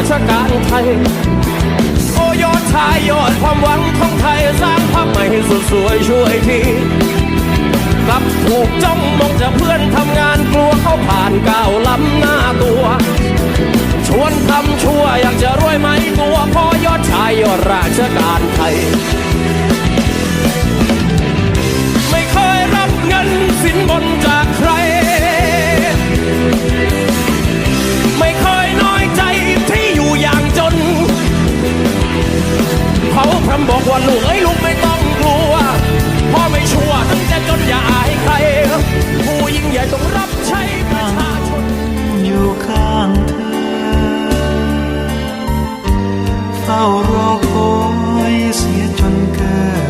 ราชการไทย โอยอดชายยอดความหวังของไทยสร้างภาพใหม่สุดสวยช่วยทีกลับถูกจ้องมองจากเพื่อนทำงานกลัวเขาผ่านก้าวล้ำหน้าตัว ชวนทำชั่วอยากจะรวยไหมตัวพอยอดชายยอดราชการไทย อกว่าลูกเอ้ยลูกไม่ต้องกลัวพ่อไม่ชั่วตั้งแต่จนอย่าอายใคร ผู้ยิ่งใหญ่ต้องรับใช้ประชาชนอยู่ข้างเธอ เฝ้ารอคอยเสียจนเกิด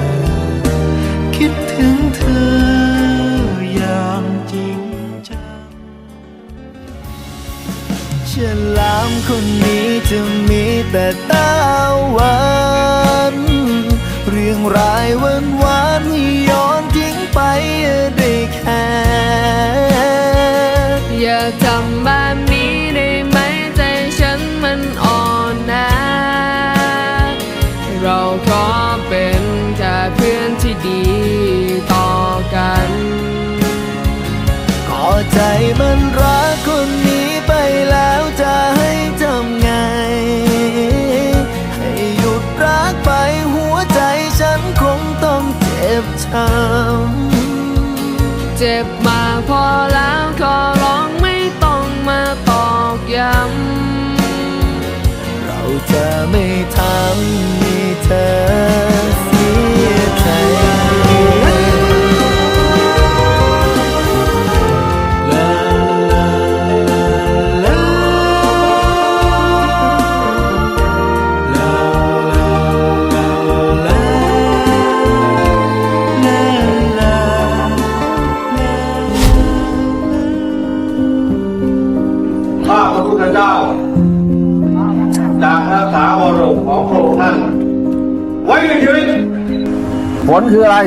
คิดถึงเธออย่างจริงจังฉลามคนนี้จะมีแต่ตาหวาน รื่องรายวันวานให้ย้อนทิ้งไปได้แค่ เจ็บมากพอแล้วขอากรักษาวรกของพระองค์ท่านไว้ในชีวิตผลคืออะไร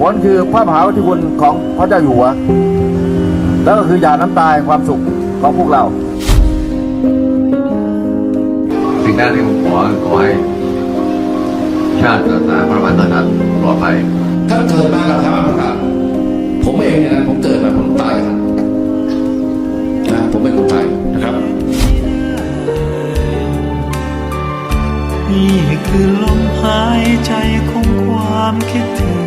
ผลคือพระมหากรุณาธิคุณของพระเจ้าอยู่หัว แล้วก็คือหยาดน้ำตาแห่งความสุขของพวกเราสิ่งแรกที่ผมขอขอให้ชาติศาสนาพระมหากษัตริย์ปลอดภัยถ้าเกิดมากับธรรมะครับผมเองเนี่ยนะผมเกิดมาผมตายครับนะผมเป็นคนไทยนะครับายใจของความคิดถึง